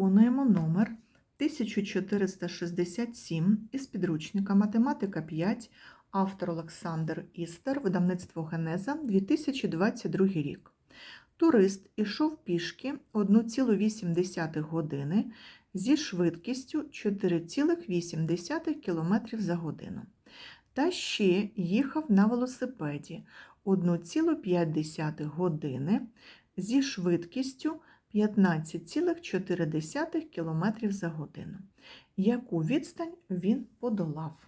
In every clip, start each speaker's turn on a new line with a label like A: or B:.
A: Виконуємо номер 1467 із підручника Математика 5, автор Олександр Істер, видавництво Генеза, 2022 рік. Турист ішов пішки 1,8 години зі швидкістю 4,8 км за годину. Та ще їхав на велосипеді 1,5 години зі швидкістю 15,4 км за годину. Яку відстань він подолав?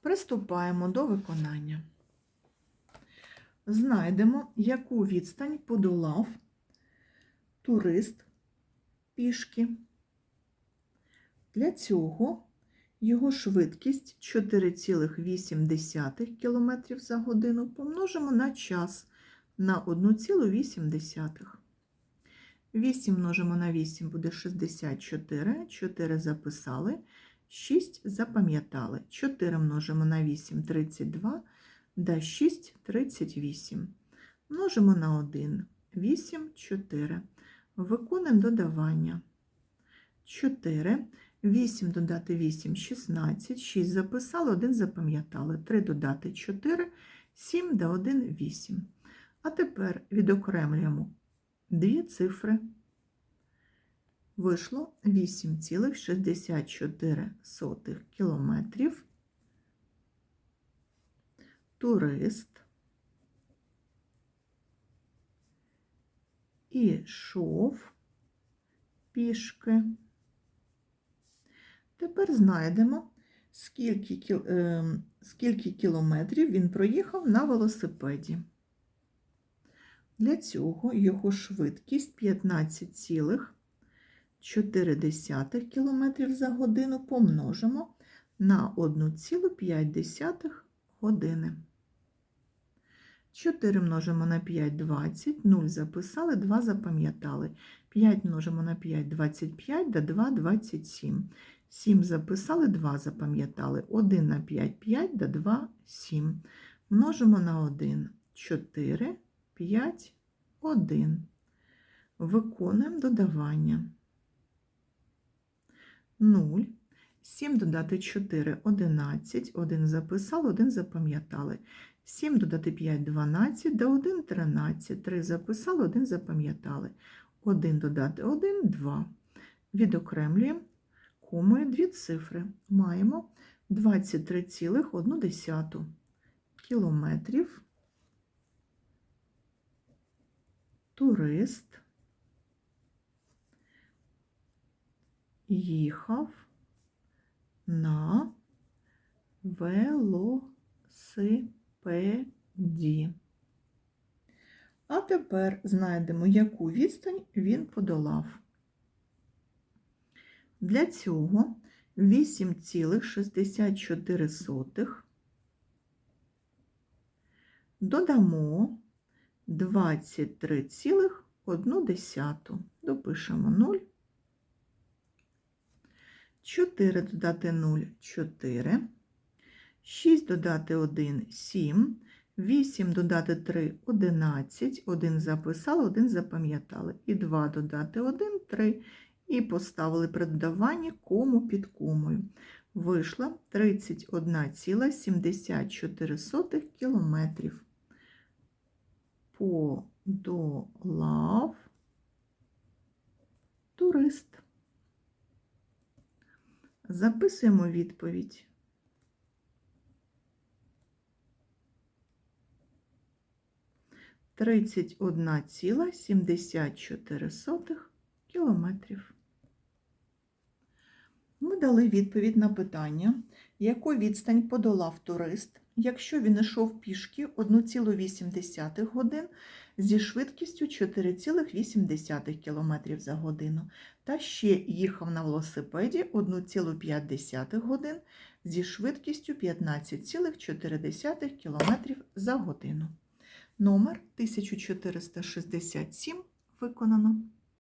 A: Приступаємо до виконання. Знайдемо, яку відстань подолав турист пішки. Для цього його швидкість 4,8 км за годину помножимо на час на 1,8. 8 множимо на 8 буде 64, 4 записали, 6 запам'ятали. 4 множимо на 8 32, да 6 38. Множимо на 1, 8, 4. Виконуємо додавання. 4, 8 додати 8, 16, 6 записали, 1 запам'ятали. 3 додати 4, 7 да 1, 8. А тепер відокремлюємо дві цифри. Вийшло 8,64 кілометрів. Турист ішов пішки. Тепер знайдемо, скільки, кіл- е, скільки кілометрів він проїхав на велосипеді. Для цього його швидкість 15,4 км за годину помножимо на 1,5 години. 4 множимо на 5 – 20, 0 записали, 2 запам'ятали. 5 множимо на 5 – 25, да 2 – 27. 7 записали, 2 запам'ятали. 1 на 5 – 5, да 2 – 7. Множимо на 1 – 4, 5, 1. Виконуємо додавання. 0. 7 додати 4 – 11. 1 записали, 1 запам'ятали. 7 додати 5 – 12, да 1 – 13. 3 записали, 1 запам'ятали. 1 додати 1 – 2. Відокремлюємо комою дві цифри. Маємо 23,1 кілометрів. Турист їхав на велосипеді. А тепер знайдемо, яку відстань він подолав. Для цього 8,64 додамо 23,1. Допишемо 0. 4 додати 0 – 4. 6 додати 1 – 7. 8 додати 3 – 11. 1 записали, 1 запам'ятали. І 2 додати 1 – 3. І поставили при додаванні кому під комою. Вийшло 31,74 кілометрів. Подолав турист. Записуємо відповідь. Тридцять одна ціла сімдесят чотири сотих кілометрів. Ми дали відповідь на питання, яку відстань подолав турист, якщо він йшов пішки 1,8 годин зі швидкістю 4,8 км за годину, та ще їхав на велосипеді 1,5 годин зі швидкістю 15,4 км за годину. Номер 1467 виконано.